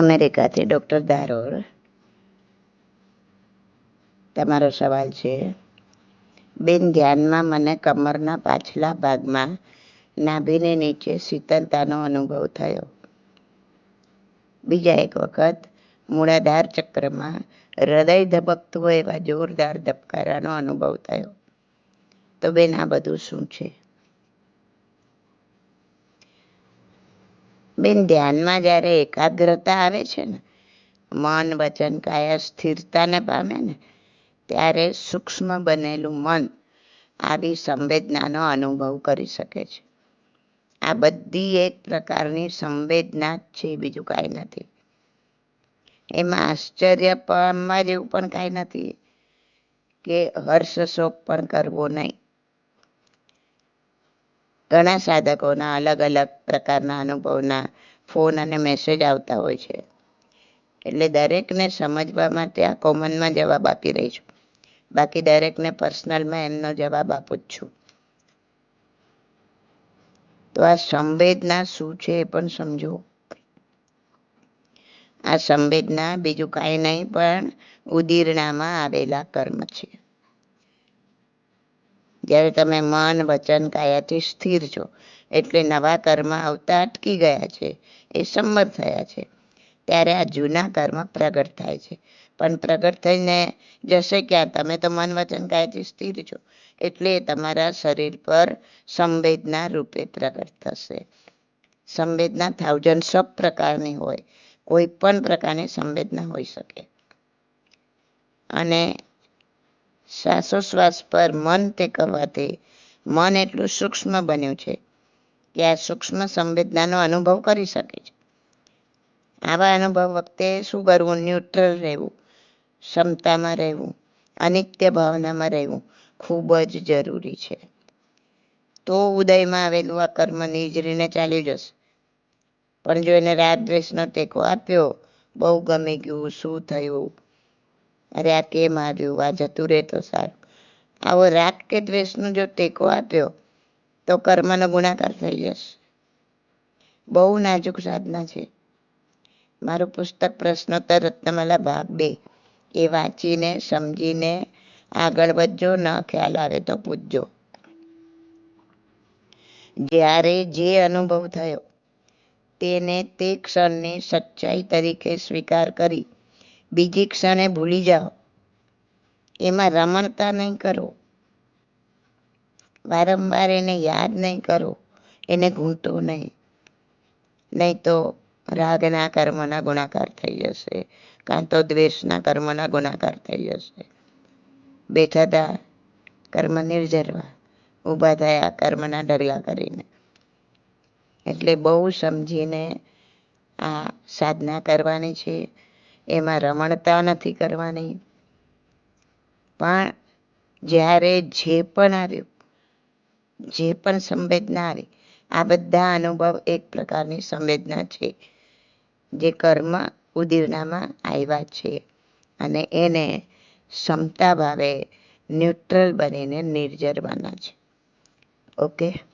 અમેરિકાથી ડૉક્ટર ધારોર તમારો સવાલ છે, બેન, ધ્યાનમાં મને કમરના પાછલા ભાગમાં નાભીને નીચે શીતળતાનો અનુભવ થયો. બીજા એક વખત મૂળાધાર ચક્રમાં હૃદય ધબકતું એવા જોરદાર ધબકારાનો અનુભવ થયો. તો બેન, આ બધું શું છે? બેન ધ્યાનમાં જ્યારે એકાગ્રતા આવે છે ને, મન વચન કાયા, સ્થિરતાને પામે ને, ત્યારે સૂક્ષ્મ બનેલું મન આવી સંવેદનાનો અનુભવ કરી શકે છે. આ બધી એક પ્રકારની સંવેદના જ છે, બીજું કાંઈ નથી. એમાં આશ્ચર્ય પામવા જેવું પણ કાંઈ નથી કે હર્ષ શોક પણ કરવો નહીં. ઘણા સાધકોના અલગ અલગ પ્રકારના અનુભવના ફોન અને મેસેજ આવતા હોય છે. એટલે દરેકને સમજવા માટે આ કોમનમાં જવાબ આપી રહી છું. બાકી દરેકને પર્સનલમાં એમનો જવાબ આપું જ છું. તો આ સંવેદના શું છે એ પણ સમજો. આ સંવેદના બીજું કાંઈ નહીં પણ ઉદીરણામાં આવેલા કર્મ છે. જ્યારે તમે મન, વચન, કાયાથી સ્થિર છો, એટલે નવા કર્મ આવતા અટકી ગયા છે, એ સંમત થયા છે. ત્યારે આ જૂના કર્મ પ્રગટ થાય છે. પણ પ્રગટ થઈને જશે ક્યાં? તમે તો મન, વચન, કાયાથી સ્થિર છો, એટલે તમારા શરીર પર સંવેદના રૂપે પ્રગટ થશે. સંવેદના થાઉઝન્ડ સબ પ્રકારની હોય, કોઈ પણ પ્રકારની સંવેદના હોઈ શકે. અને શ્વાસોશ્વાસ પર મન ટેકવવાથી મન એટલું સૂક્ષ્મ બન્યું છે કે આ સૂક્ષ્મ સંવેદનાનો અનુભવ કરી શકે છે. આવા અનુભવ વખતે શું કરવું? ન્યુટ્રલ રહેવું, ક્ષમતામાં રહેવું, અનિત્ય ભાવનામાં રહેવું ખૂબ જ જરૂરી છે. તો ઉદયમાં આવેલું આ કર્મ નિજરીને ચાલી જશે. પણ જો એને રાગ દ્વેષનો ટેકો આપ્યો, બહુ ગમી ગયું, શું થયું? કેમ આવ્યું આ જતું રહે તો સારું. આવો રાગ કે દ્વેષનો જો ટેકો આપ્યો, તો કર્મનો ગુણાકાર થઈ જશે. બહુ નાજુક સાધના છે. મારું પુસ્તક પ્રશ્નોત્તર રત્નમાલા ભાગ બે. એ વાંચીને, સમજીને આગળ વધજો, ન ખ્યાલ આવે તો પૂછજો. જ્યારે જે અનુભવ થયો, તેને તે ક્ષણની સચ્ચાઈ તરીકે સ્વીકાર કરી બીજી ક્ષણે ભૂલી જાઓ. એમાં રમણતા નહીં કરો. વારંવાર એને યાદ નહીં કરો. એને ઘૂંટો નહીં. નહીં તો રાગના કર્મના ગુણાકાર થઈ જશે. કાં તો દ્વેષના કર્મના ગુણાકાર થઈ જશે. બેઠા હતા કર્મ નિર્જરવા. ઊભા થયા કર્મના ઢગલા કરીને. એટલે બહુ સમજીને આ સાધના કરવાની છે. એમાં રમણતા નથી કરવાની. પણ જ્યારે જે પણ આવ્યું જે પણ સંવેદના આવી આ બધા અનુભવ એક પ્રકારની સંવેદના છે, જે કર્મ ઉદીરણામાં આવ્યા છે અને એને ક્ષમતા ભાવે ન્યુટ્રલ બનીને નિર્જરવાના છે. ઓકે?